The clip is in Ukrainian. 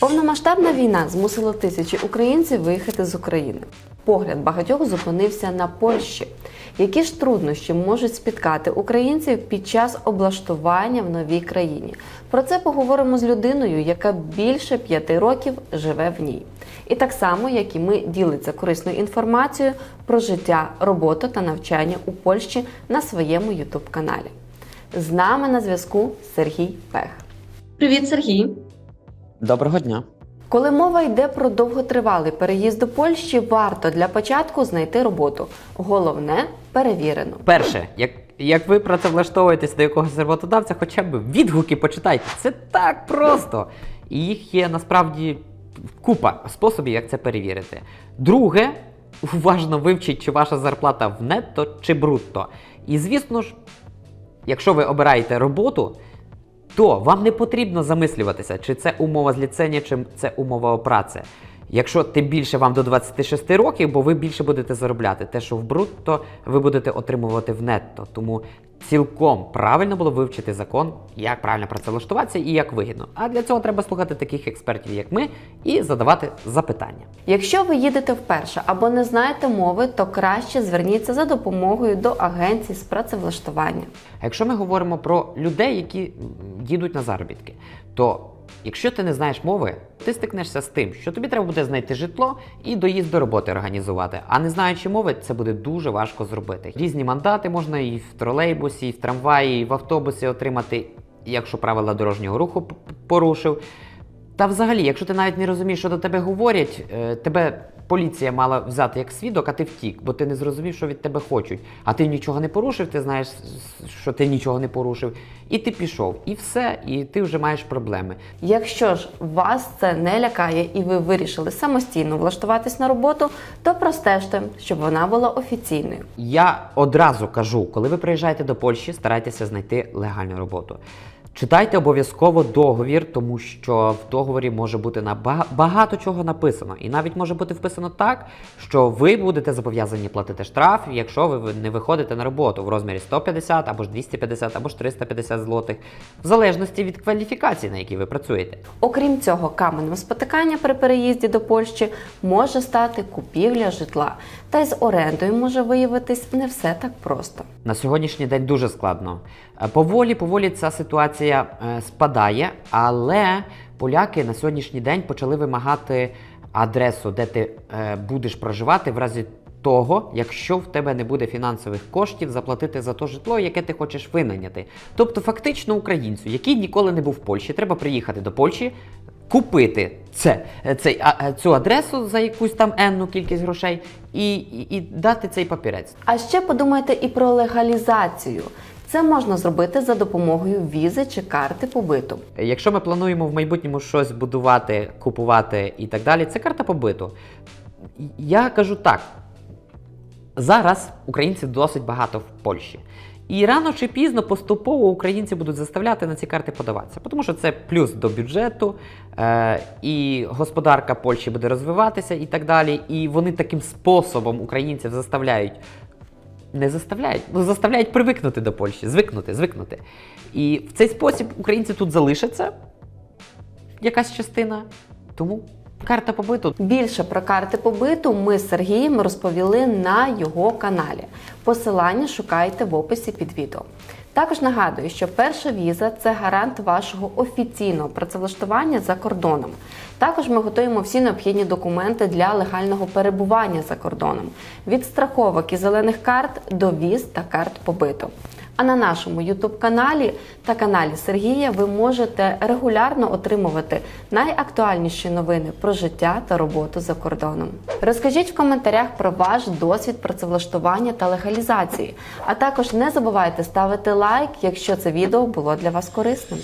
Повномасштабна війна змусила тисячі українців виїхати з України. Погляд багатьох зупинився на Польщі. Які ж труднощі можуть спіткати українців під час облаштування в новій країні? Про це поговоримо з людиною, яка більше п'яти років живе в ній. І так само, як і ми ділиться корисною інформацією про життя, роботу та навчання у Польщі на своєму youtube каналі. З нами на зв'язку Сергій Пех. Привіт, Сергій! Доброго дня. Коли мова йде про довготривалий переїзд до Польщі, варто для початку знайти роботу. Головне перевірену. Перше, як, як ви працевлаштовуєтесь до якогось роботодавця, хоча б відгуки почитайте. Це так просто. І їх є насправді купа способів, як це перевірити. Друге, уважно вивчіть, чи ваша зарплата в нетто чи брутто. І звісно ж, якщо ви обираєте роботу, то вам не потрібно замислюватися, чи це умова з ліцензії, чи це умова о праці. Якщо тим більше вам до 26 років, бо ви більше будете заробляти. Те, що в брутто, ви будете отримувати в нетто. Тому цілком правильно було вивчити закон, як правильно працевлаштуватися і як вигідно. А для цього треба слухати таких експертів, як ми, і задавати запитання. Якщо ви їдете вперше або не знаєте мови, то краще зверніться за допомогою до агенцій з працевлаштування. А якщо ми говоримо про людей, які їдуть на заробітки, то якщо ти не знаєш мови, ти стикнешся з тим, що тобі треба буде знайти житло і доїзд до роботи організувати. А не знаючи мови, це буде дуже важко зробити. Різні мандати можна і в тролейбусі, і в трамваї, і в автобусі отримати, якщо правила дорожнього руху порушив. Та взагалі, якщо ти навіть не розумієш, що до тебе говорять, е, тебе поліція мала взяти як свідок, а ти втік, бо ти не зрозумів, що від тебе хочуть. А ти нічого не порушив, ти знаєш, що ти нічого не порушив. І ти пішов, і все, і ти вже маєш проблеми. Якщо ж вас це не лякає і ви вирішили самостійно влаштуватись на роботу, то простежте, щоб вона була офіційною. Я одразу кажу, коли ви приїжджаєте до Польщі, старайтеся знайти легальну роботу. Читайте обов'язково договір, тому що в договорі може бути на бага- багато чого написано, і навіть може бути вписано так, що ви будете зобов'язані платити штраф, якщо ви не виходите на роботу в розмірі 150 або ж 250, або ж 350 злотих, в залежності від кваліфікації, на якій ви працюєте. Окрім цього, каменем спотикання при переїзді до Польщі може стати купівля житла. Та й з орендою може виявитись не все так просто. На сьогоднішній день дуже складно. Е, Поволі, поволі ця ситуація е, спадає, але поляки на сьогоднішній день почали вимагати адресу, де ти е, будеш проживати в разі того, якщо в тебе не буде фінансових коштів заплатити за то житло, яке ти хочеш винайняти. Тобто, фактично, українцю, який ніколи не був в Польщі, треба приїхати до Польщі. Купити це, цей, цю адресу за якусь там енну кількість грошей і, і, і дати цей папірець. А ще подумайте і про легалізацію. Це можна зробити за допомогою візи чи карти побиту. Якщо ми плануємо в майбутньому щось будувати, купувати і так далі, це карта побиту. Я кажу так: зараз українців досить багато в Польщі. І рано чи пізно поступово українці будуть заставляти на ці карти подаватися, тому що це плюс до бюджету, е, і господарка Польщі буде розвиватися і так далі. І вони таким способом українців заставляють не заставляють, ну заставляють привикнути до Польщі, звикнути, звикнути. І в цей спосіб українці тут залишаться, якась частина. Тому карта побиту. Більше про карти побиту ми з Сергієм розповіли на його каналі. Посилання шукайте в описі під відео. Також нагадую, що перша віза це гарант вашого офіційного працевлаштування за кордоном. Також ми готуємо всі необхідні документи для легального перебування за кордоном від страховок і зелених карт до віз та карт побиту. А на нашому youtube каналі та каналі Сергія ви можете регулярно отримувати найактуальніші новини про життя та роботу за кордоном. Розкажіть в коментарях про ваш досвід працевлаштування та легалізації. А також не забувайте ставити лайк, якщо це відео було для вас корисним.